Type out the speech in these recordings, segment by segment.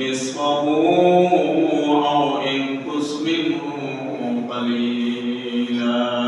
نصفه أو انقص منه قليلا.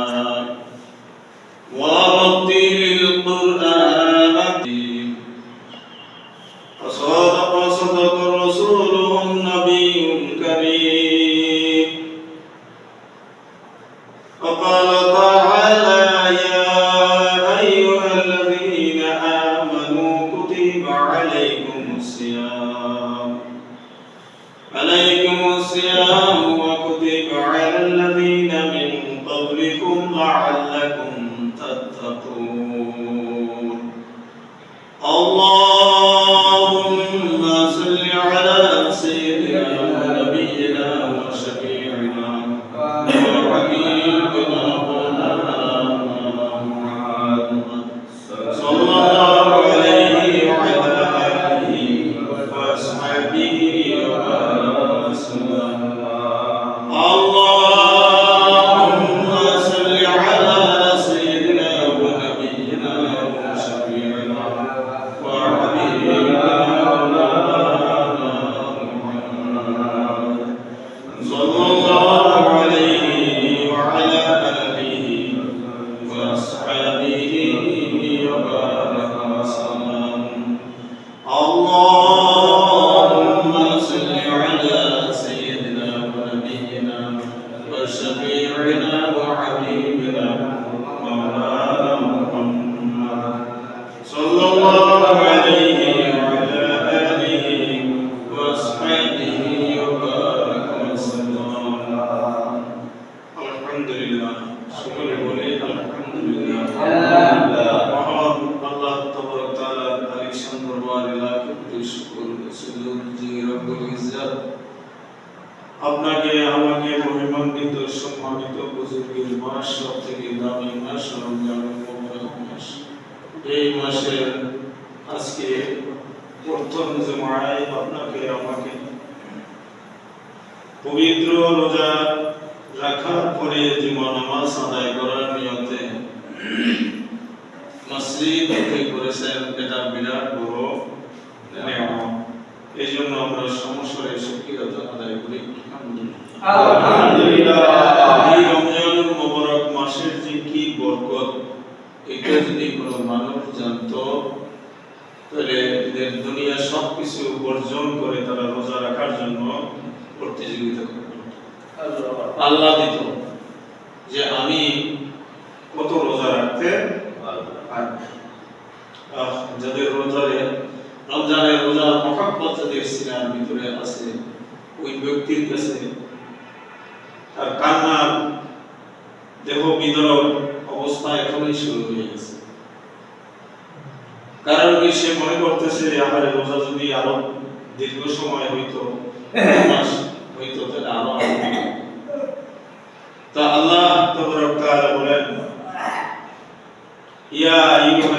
الذين من قبلكم لعلكم মসজিদ করেছেন এটা বিরাট বড় এই জন্য আমরা সমস্যার সুক্রিয়তা আদায় করি। এই রমজান মোবারক মাসের যে কি বরকত এটা যদি কোনো মানুষ জানতো তাহলে এদের দুনিয়া সবকিছু বর্জন করে তারা রোজা রাখার জন্য প্রতিযোগিতা করত আল্লাহ দিত যে আমি কত রোজা রাখতে যাদের রোজারে রমজানের রোজার মহাব্বত যাদের সিনার ভিতরে আছে, ওই ব্যক্তির কাছে তার কান্নার দেহ বিদরক অবস্থা এখনই শুরু হয়ে গেছে। কারণ কি সে মনে করতেছে, আমার রোজা যদি আরও দীর্ঘ সময় হইতো মাস হইতো, তাহলে আরও তা আল্লাহ তাবারক বলেন, ইয়া আইয়ুহাল্লাযীনা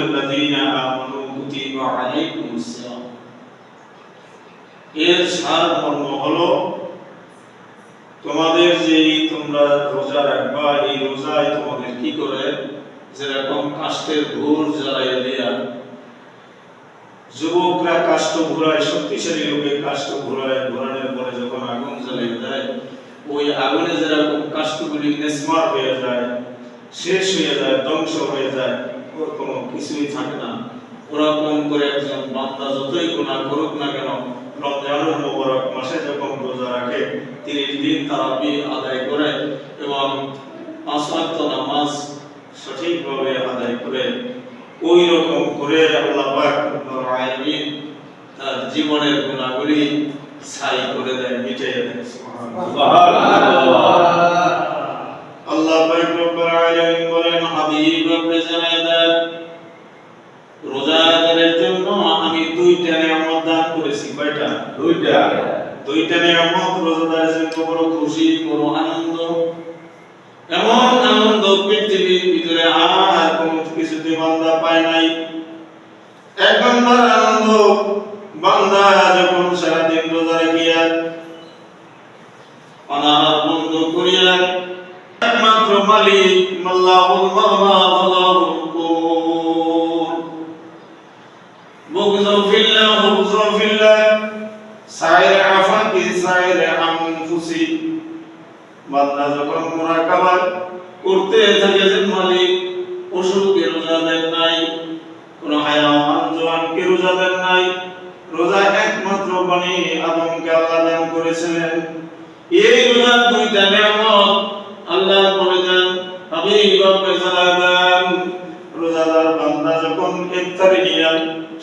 এর তোমাদের যে তোমরা রোজা রাখবা, এই রোজায় তোমাদের কি করে? যেরকম কাষ্টের ঘোর জ্বালাইয়া দিয়া। যুবকরা কাষ্ঠ ঘোরায়, শক্তিশালী লোকে কাষ্ঠ ঘোরায়, ঘোরানোর পরে যখন আগুন জ্বালিয়ে দেয়, ওই আগুনে যেরকম কাষ্ঠগুলি নেসমার হয়ে যায়, শেষ হয়ে যায়, ধ্বংস হয়ে যায় ওর কোনো কিছুই থাকে না। ওরকম করে একজন বান্দা যতই গুণা করুক না কেন রমজানুল মোবারক মাসে যখন রোজা রাখে তিরিশ দিন তারাবি আদায় করে এবং পাঁচ ওয়াক্ত নামাজ সঠিকভাবে আদায় করে ওই রকম করে আল্লাহ পাক আলামিন তার জীবনের গুণাগুলি ছাই করে দেয় মিটিয়ে দেয় সুবহানাল্লাহ। আল্লাহ পাক রব্বুল আলামিন বলেন হাবিব আপনি জানায় দেন রোজাদারের জন্য আমি দুইটা নিয়ামত দান করেছি কয়টা দুইটা দুইটা নিয়ামত রোজাদারের জন্য বড় খুশি, বড় আনন্দ। এমন আনন্দ পৃথিবীর ভিতরে আর কোন কিছুতে বান্দা পায় নাই। এক বান্দার আনন্দ, বান্দা যখন সারাদিন রোজা রাখিয়া অনাহার বন্ধ করিয়া একমাত্র মালিক, মাল্লাহুল কুর বুগযু ফিল্লাহ সাইরে আনফুসি বান্দা যখন মুরাকাবা করতে থাকে যে মালিক পশুকে রোজা দেন নাই, কোন হায়াওয়ান জোয়ানকে রোজা দেন নাই, রোজা একমাত্র বনি আদমকে আল্লাহ দান করেছিলেন। এই রোজা দুইটা নিয়ামত আল্লাহ বলে দেন আমি রব্বে জালালাম রোজাদার বান্দা যখন ইফতারি নিয়ে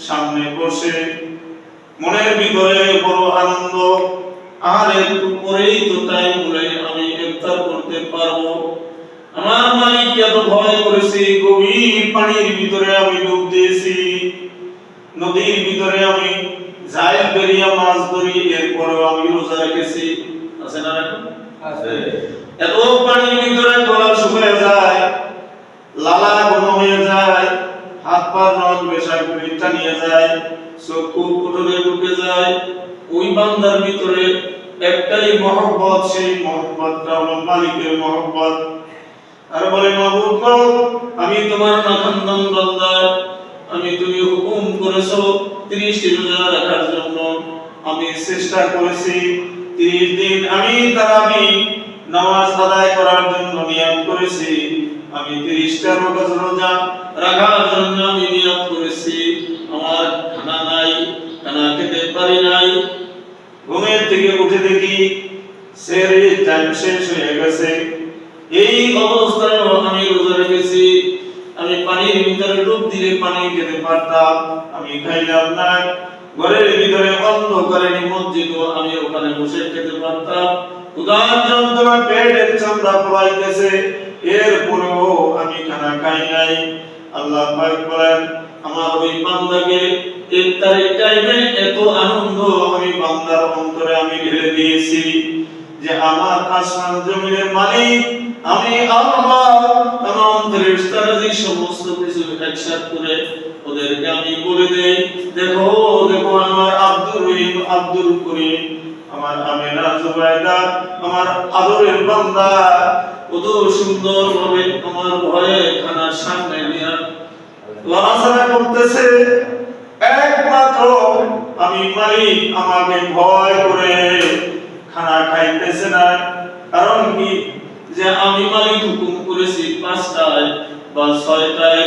সামনে বসে, মনের ভিতরে বড় আনন্দ আর একটু পরেই তো টাইম হলে আমি ইফতার করতে পারব। আমার মালিককে এত ভয় করেছি গভীর পানির ভিতরে আমি ডুব দিয়েছি। নদীর ভিতরে আমি জাল বেরিয়া মাছ ধরি এরপরেও আমি রোজা রেখেছি। আছে না? এত পানির ভিতরে গলা শুকিয়ে যায় লালা ঘন হয়ে যায় হাত পা নখ বেশাক পিঠটা নিয়ে যায় চক্ষু কুটুরে ঢুকে যায়। ওই বান্দার ভিতরে একটাই মহব্বত, সেই মহব্বতটা হলো মালিকের মহব্বত। আর বলে, মাহবুব আমি তোমার নাখান্দান বান্দা আমি তুমি হুকুম করেছ 30 টি রোজা রাখার জন্য। আমি চেষ্টা করেছি 30 দিন আমি তারাবি নামাজ আদায় করার জন্য নিয়ত করেছি। আমি 30 টা রোজা রাখার জন্য আমি নিয়ত করেছি। আমার খানা নাই, খানা খেতে পারি নাই ঘুমের থেকে উঠে দেখি সেরে টাইম শেষ হয়ে গেছে। এই অবস্থায় আমি রোজা রেখেছি। আমি পানির ভিতরে ডুব দিলে পানি খেতে পারতাম, আমি খাইলাম না। ঘরের ভিতরে অন্ধকারে নিমজ্জিত আমি ওখানে বসে খেতে পারতাম। উদার যন্ত্রণা পেটের চামড়া পড়াইতেছে। এরপরেও আমি খানা খাই নাই। আল্লাহ পাক বলেন, আমার ওই বান্দাকে ইফতারের টাইমে এত আনন্দ আমি বান্দার অন্তরে আমি ঢেলে দিয়েছি যে আমার আসমান জমিনের মালিক আমি আল্লাহ তাম ফেরেশতারা সমস্ত কিছু একসাথ করে ওদেরকে আমি বলে দেই দেখো দেখো আমার আব্দুর রহিম আব্দুল করিম আমার আমিনা জুবাইদা আমার আদরের বান্দা কত সুন্দর ভাবে আমার ভয়ে খানার সামনে নিয়ে লড়াচড়া করতেছে একমাত্র আমি মালিক, আমাকে ভয় করে খানা খাইতেছে না। কারণ কি? যে আমি মালিক হুকুম করেছি পাঁচটায় বা ছয়টায়,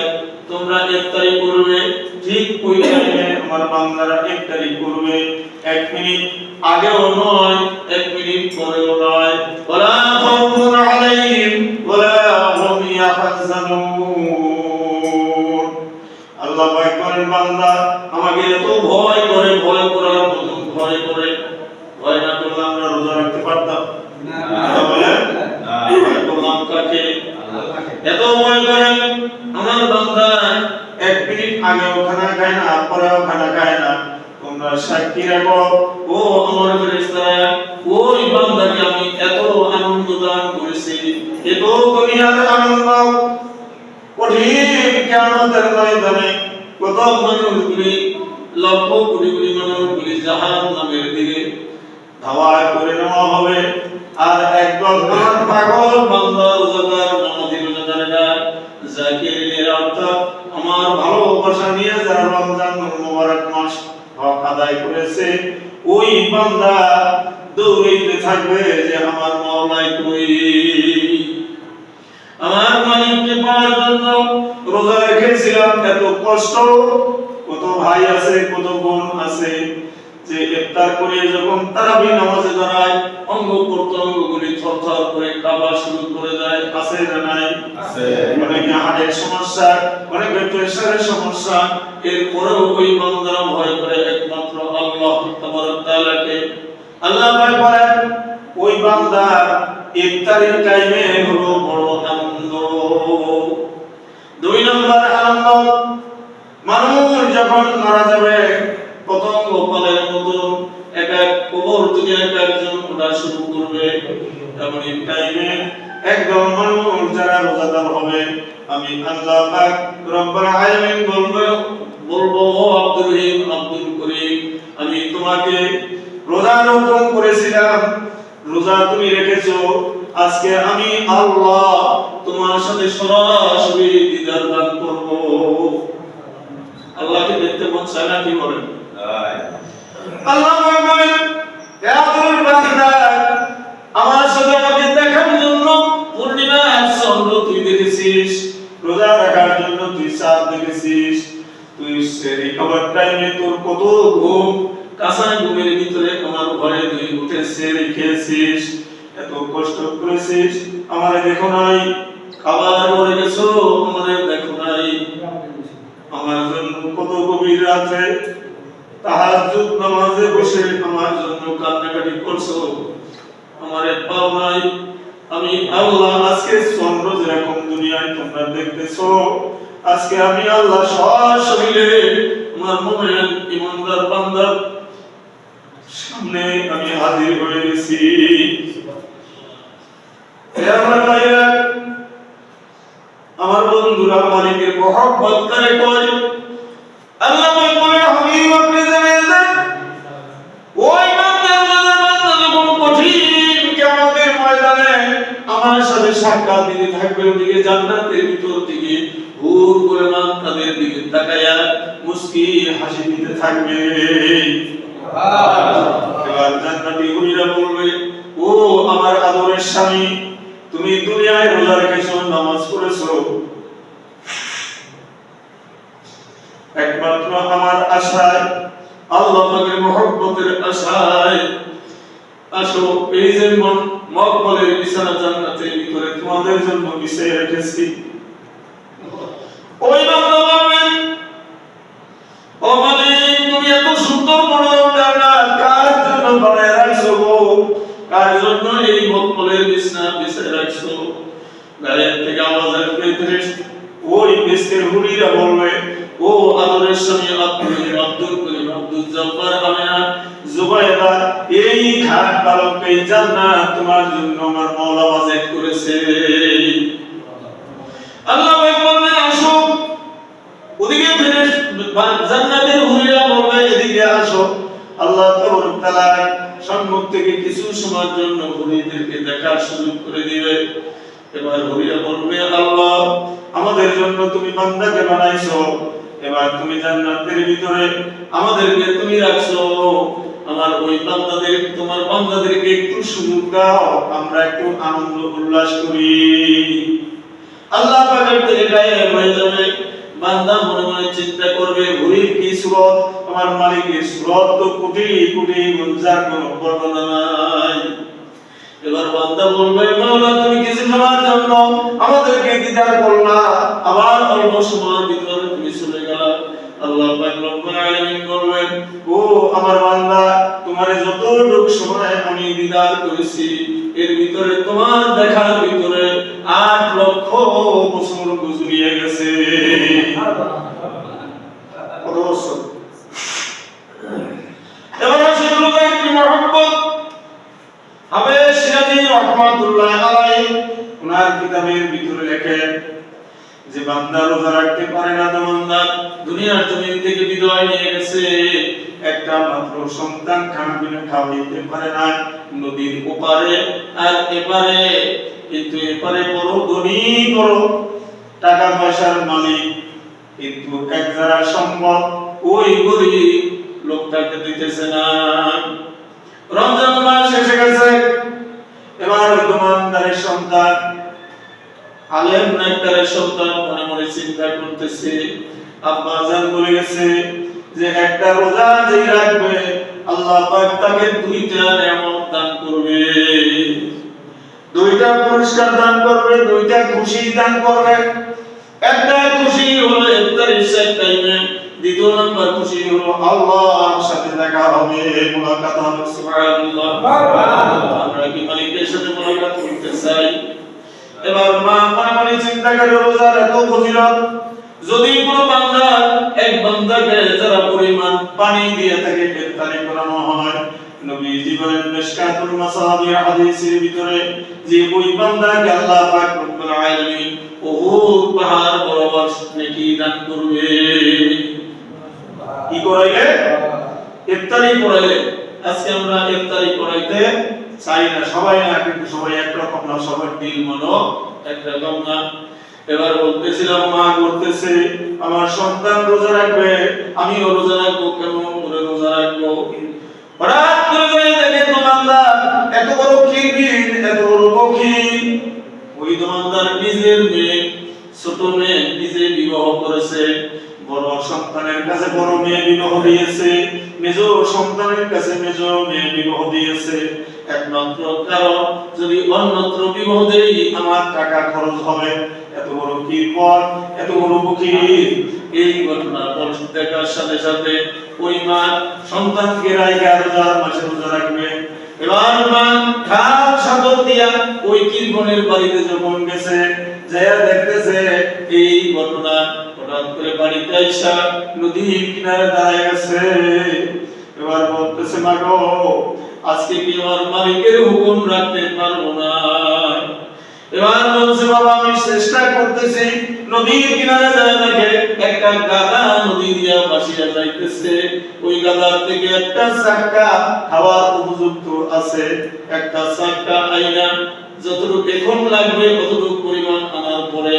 তোমরা ইফতারি করবে, ঠিক ওই টাইমে আমার বান্দারা ইফতারি করবে। এক মিনিট আগেও নয়, এক মিনিট পরেও নয়। ওলা খাউফুন আলাইহিম ওলা হুম ইয়াহজানুন। পাক বান্দা আমাকে এত ভয় করে ভয় মতো ভয় করে। ভয় না করলে আমরা রোজা রাখতে পারতাম। বলেন? কাকে? এত ভয় করে আমার বান্দা এক মিনিট আগেও খানা খায় না পরেও খানা খায় না। তোমরা সাক্ষী রাখো। ও আমার ফেরেশতারা ওই বান্দাকে আমি এত আনন্দ দান করেছি। এত দুনিয়ার আনন্দ। কঠিন কিয়ামতের ময়দানে কত মানুষগুলি লক্ষ কোটি কোটি মানুষগুলি জাহান নামের দিকে ধাওয়া করে নেওয়া হবে। আর একদল আমার পাগল বান্দা রোজাদার রোজাদারেরা অর্থাৎ আমার নিয়ে যারা রমজান মাস হক আদায় করেছে, ওই বান্দা থাকবে যে আমার মাওলাই কই আমার জন্য রোজা রেখেছিলাম এত কষ্ট। কত ভাই আছে কত বোন আছে যে ইফতার করে যখন তারাবি নামাজে দাঁড়ায় অঙ্গ প্রত্যঙ্গগুলি থরথর করে কাঁপা শুরু করে দেয়। আছে না নাই? আছে। অনেকে হার্টের সমস্যা অনেকে প্রেসারের সমস্যা। এরপরেও ওই বান্দারা ভয় করে একমাত্র আল্লাহ তাবারক তাআলাকে আল্লাহ ভাই বলেন ওই বান্দা ইফতারের টাইমে হলো বড় আনন্দ দুই নম্বর আনন্দ মানুষ যখন মারা যাবে পতঙ্গ পালের মতো এক এক কবর থেকে এক একজন ওঠা শুরু করবে এমন টাইমে একদম মানুষ যারা রোজাদার হবে, আমি আল্লাহ পাক রব্বুল আলামিন বলব বলব, ও আব্দুর রহিম, আব্দুল করিম, আমি তোমাকে রোজার হুকুম করেছিলাম, রোজা তুমি রেখেছো, আজকে আমি আল্লাহ তোমার সাথে সরাসরি দিদার দান করব। সালাতি করেন? আল্লাহ বলেন হে বান্দা আমার সাথে আমাকে দেখার জন্য পূর্ণিমা চন্দ্র তুই দেখেছিস, রোজা রাখার জন্য তুই চাঁদ দেখেছিস, তুই সেই খাবার টাইমে তোর কত ঘুম কাঁচা ঘুমের ভিতরে তোমার ঘরে তুই উঠে উঠেছে রেখেছিস এত কষ্ট করেছিস, আমার দেখো নাই, খাবার মরে গেছো, আমার দেখো নাই। কত গভীর রাতে তাহাজ্জুদ নামাজে বসে আমার জন্য কান্নাকাটি করছ। আমার পাও নাই আমি আল্লাহ আজকে চন্দ্র যেরকম দুনিয়ায় তোমরা দেখতেছো, আজকে আমি আল্লাহ সশরীরে আমার মোমেন ইমানদার বান্দার সামনে আমি হাজির হয়ে গেছি। আমার ভাইরা, আমার বন্ধুরা মালিকের মহব্বত করে কয় আল্লাহ পাক হাবিব আপনি জেনে যান ওই বান্দার বান্দার বান্দা যখন কঠিন কিয়ামতের ময়দানে আমার সাথে সাক্ষাৎ দিতে থাকবে ওদিকে জান্নাতের ভিতর থেকে। হুর করে তাদের দিকে তাকায়া মুস্কি হাসি দিতে থাকবে। এবার জান্নাতি হুরিরা বলবে ও আমার আদরের স্বামী তুমি দুনিয়ায় রোজা রেখেছো নামাজ পড়েছো। একমাত্র আমার আশায়, আল্লাহ পাকের মহব্বতের আশায়। আসো, এই যে মন মকবলের বিছানা জান্নাতের ভিতরে তোমাদের জন্য বিছিয়ে রেখেছি। ওই বান্দা ও মালিক, তুমি এত সুন্দর মনোরম জান্নাত কার জন্য বানায় রাখছো গো? কার জন্য এই মকবলের বিছানা বিছিয়ে রাখছো? গায়ের থেকে আওয়াজ আসবে ওই দেশের হুরিরা বলবে ও স্বামী আব্দুল আব্দুল করিম আব্দুল জব্বার আমিনা জুবাইদা, এই খাট বালক এই জান্নাত তোমার জন্য আমার মাওলা ওয়াজেদ করেছে। আল্লাহ বললেন, আসো, ওদিকে ফিরে জান্নাতের হুরিরা বলবে এদিকে আসো। আল্লাহ তাবারক তাআলা সম্মুখ থেকে কিছু সময়ের জন্য হুরিদেরকে দেখার সুযোগ করে দিবে। এবার হরিয়া বলবে আল্লাহ, আমাদের জন্য তুমি বান্দাকে বানাইছো। এবার তুমি জান্নাতের ভিতরে আমাদেরকে তুমি রাখছো। আমার ওই বান্দাদের, তোমার বান্দাদেরকে একটু সুযোগ দাও, আমরা একটু আনন্দ উল্লাস করি। আল্লাহ পাকের থেকে গায়ে হয়ে যাবে বান্দা মনে মনে চিন্তা করবে হরির কি সুরত? আমার মালিকের সুরত তো কোটি কোটি গুঞ্জার কোনো বর্ণনা নাই। এবার বান্দা বলবে, মাওলা, তুমি কিছু সময়ের জন্য? আমাদেরকে দিদার করলা আবার অল্প সময়ের ভিতরে তুমি চলে আল্লাহ পাক রব্বুল আলামিন বলবেন, ও আমার বান্দা, তোমারে যতটুক সময় আমি দিদার করেছি, এর ভিতরে তোমার দেখার ভিতরে আট লক্ষ বছর গুজরিয়ে গেছে। কত বছর? এবার সিরাজি রহমাতুল্লাহ আলাইহি ওনার কিতাবের ভিতরে লেখেন যে বান্দা রোজা রাখতে পারে না বান্দা দুনিয়ার জমিন থেকে বিদায় নিয়ে গেছে। একটা মাত্র সন্তান খানা পিনা খাওয়াইতে পারে না নদীর ওপারে আর এপারে। কিন্তু এপারে বড় ধনী, বড় টাকা পয়সার মালিক। কিন্তু এক যারা সম্পদ ওই গরিব লোকটাকে দিতেছে না। রমজান মাস এসে গেছে। এবার দোকানদারের সন্তান আলেম নাইকারের সন্তান মনে মনে চিন্তা করতেছে। আব্বা জান বলে গেছে যে একটা রোজা যেই রাখবে আল্লাহ পাক তাকে দুইটা নিয়ামত দান করবে। দুইটা পুরস্কার দান করবে দুইটা খুশি দান করবে। একটা খুশি হলো ইফতারের শেষ টাইমে দ্বিতীয় নাম্বার খুশি হলো আল্লাহর সাথে দেখা হবে মুলাকাত হবে। সুবহানাল্লাহ। আমরা কি মালিকের সাথে মুলাকাত করতে চাই? এবার মা মনে মনে চিন্তা করে রোজার এত ফজিলত যদি কোনো বান্দা এক বান্দাকে যারা পরিমাণ পানি দিয়ে তাকে ইফতারি করানো হয় নবীজি বলেন মিশকাতুল মাসাবি হাদিসের ভিতরে যে ওই বান্দাকে আল্লাহ পাক রব্বুল আলামিন উহুদ পাহাড় বরাবর নেকি দান করবে। কি করাইলে? ইফতারি করাইলে। আজকে আমরা ইফতারি করাইতে চাই না সবাই না, কিন্তু সবাই একরকম না সবার দিল মনো। একরকম না এবার বলতেছিলাম, মা করতেছে আমার সন্তান রোজা রাখবে, আমিও রোজা রাখব কেমন করে রোজা রাখব? হঠাৎ করে যদি দেখে দোকানদার, এত বড় খিরবির এত বড় বখির ওই দোকানদার নিজের মেয়ে, ছোট মেয়ে নিজে বিবাহ করেছে। বড় সন্তানের কাছে বড় মেয়ে বিবাহ দিয়েছে মেজ সন্তানের কাছে মেজ মেয়ে বিবাহ দিয়েছে। একমাত্র কারণ, যদি অন্যত্র বিবাহ টাকা খরচ হবে। এত বড় সাথে সাথে ওই মা সন্তানকে রাইকে রোজার মাসে রোজা রাখবে। এবার সাগর দিয়া ওই কীর্তনের বাড়িতে যখন গেছে, যাইয়া দেখতেছে, এই ঘটনা করে বাড়িতে আইসা নদীর কিনারে দাঁড়ায় গেছে। এবার বলতেছে মা গো আজকে কি আমার মালিকের হুকুম রাখতে পারব না? এবার বলছে, বাবা, আমি চেষ্টা করতেছি, নদীর কিনারে যায় দেখে একটা গাদা নদী দিয়া ভাসিয়া যাইতেছে। ওই গাদার থেকে একটা চাক্কা খাওয়ার উপযুক্ত আছে। একটা চাক্কা আইনা, যতটুকু এখন লাগবে ততটুকু পরিমাণ আনার পরে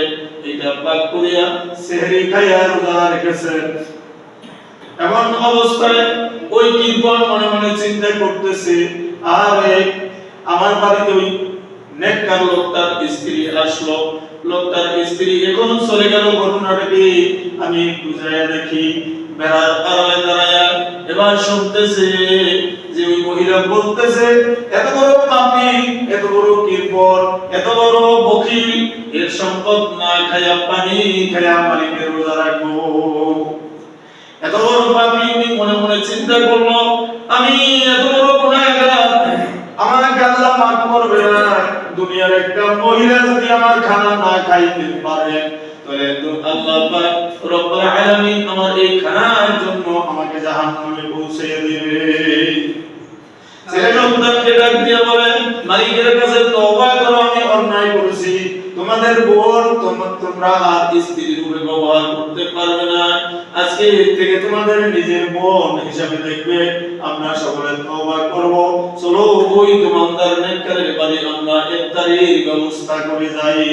এমন অবস্থায় ওই কীর্তন মনে মনে চিন্তা করতেছে, আর আমার বাড়িতে ওই নেককার লোকটার স্ত্রী আসলো। লোকটার স্ত্রী এখন চলে গেল ঘটনাটা কি? আমি বুঝাইয়া দেখি। বেড়ার আড়ালে দাঁড়ায়া এবার শুনতেছে যে ওই মহিলা বলতেছে, এত বড় পাপি এত বড় কীর্তন এত বড় বকিল এর সম্পদ না খায়া পানি খায়া মালিকের রোজা রাখব। এত বড় পাপী মনে মনে চিন্তা করল, আমি এত বড় গুনাহগার, আমার আল্লাহ মাফ করবে না। দুনিয়ার একটা মহিলা যদি আমার খানা না খাইতে পারে, তাহলে আল্লাহ পাক রব্বুল আলামিন আমার এই খানার জন্য আমাকে জাহান্নামে পৌঁছে দেবে। ছেলে সন্তানকে ডাক দিয়ে বলে, মালিকের কাছে তোমাদের বোন, তোম- তোমরা আর স্ত্রী রূপে ব্যবহার করতে পারবে না। আজকে থেকে তোমাদের নিজের বোন হিসাবে দেখবে। আমরা সকলে তওবা করব। চলো ওই তোমাদের নেককারের বাড়ি আমরা ইফতারির ব্যবস্থা করে যাই।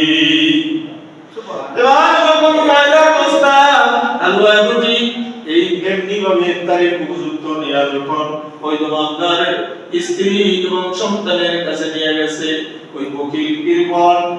এই এমনি ভাবে ইফতারের উপযুক্ত নেয়া যখন ওই দোকানদারের স্ত্রী এবং সন্তানের কাছে নিয়ে গেছে, ওই বকিল কীর্তন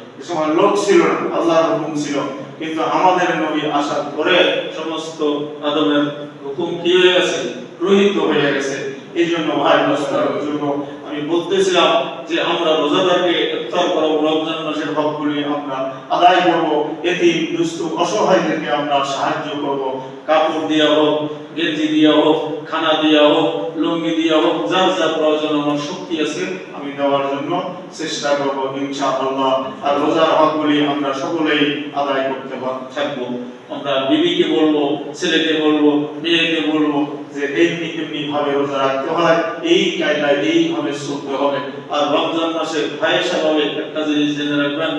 সময় লোক ছিল না, আল্লাহর হুকুম ছিল। কিন্তু আমাদের নবী আসার পরে সমস্ত আদমের হুকুম কি হয়ে গেছে? রহিত হয়ে গেছে। এই জন্য ভাই জন্য আমি বলতেছিলাম যে আমরা রোজাদারকে ইফতার করব, রমজান মাসের হকগুলি আমরা আদায় করব। এতিম দুস্থ অসহায়দেরকে আমরা সাহায্য করব। কাপড় দিয়া হোক গেঞ্জি দিয়া হোক, খানা দিয়া হোক, লুঙ্গি দিয়া হোক, যার যা প্রয়োজন, আমার শক্তি আছে, আমি দেওয়ার জন্য চেষ্টা করব, ইনশাআল্লাহ। আর রোজার হকগুলি আমরা সকলেই আদায় করতে থাকব। আমরা বিবিকে বলব, ছেলেকে বলব, মেয়েকে বলব যে এমনি ভাবে রোজা রাখতে হয়, এই কায়দায়, এইভাবে চলতে হবে। আর রমজান মাসে ভাবে একটা জিনিস জেনে রাখবেন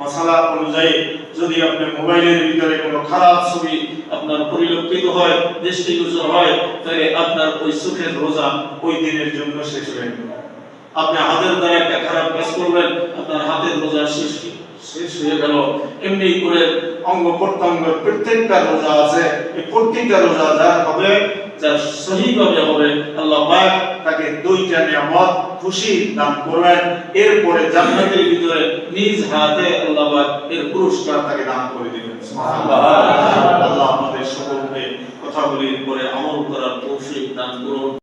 মশালা অনুযায়ী যদি আপনার মোবাইলের ভিতরে কোনো খারাপ ছবি আপনার পরিলক্ষিত হয়, দৃষ্টিগোচর হয়, তাহলে আপনার ওই সুখের রোজা ওই দিনের জন্য শেষ হয়ে আপনি হাতের দ্বারা একটা খারাপ কাজ করবেন আপনার হাতের রোজা শেষ শেষ হয়ে গেল। এমনি করে অঙ্গ প্রত্যঙ্গ প্রত্যেকটা রোজা আছে, এই প্রত্যেকটা রোজা যার হবে যার সহিভাবে হবে, আল্লাহ পাক তাকে দুইটা নিয়ামত খুশি দান এরপরে জান্নাতের ভিতরে নিজ হাতে আল্লাহ পাক এর পুরস্কার তাকে দান করে দিবেন। সুবহানাল্লাহ। আল্লাহ আমাদের সকলকে কথাগুলির পরে আমল করার তৌফিক দান করুন।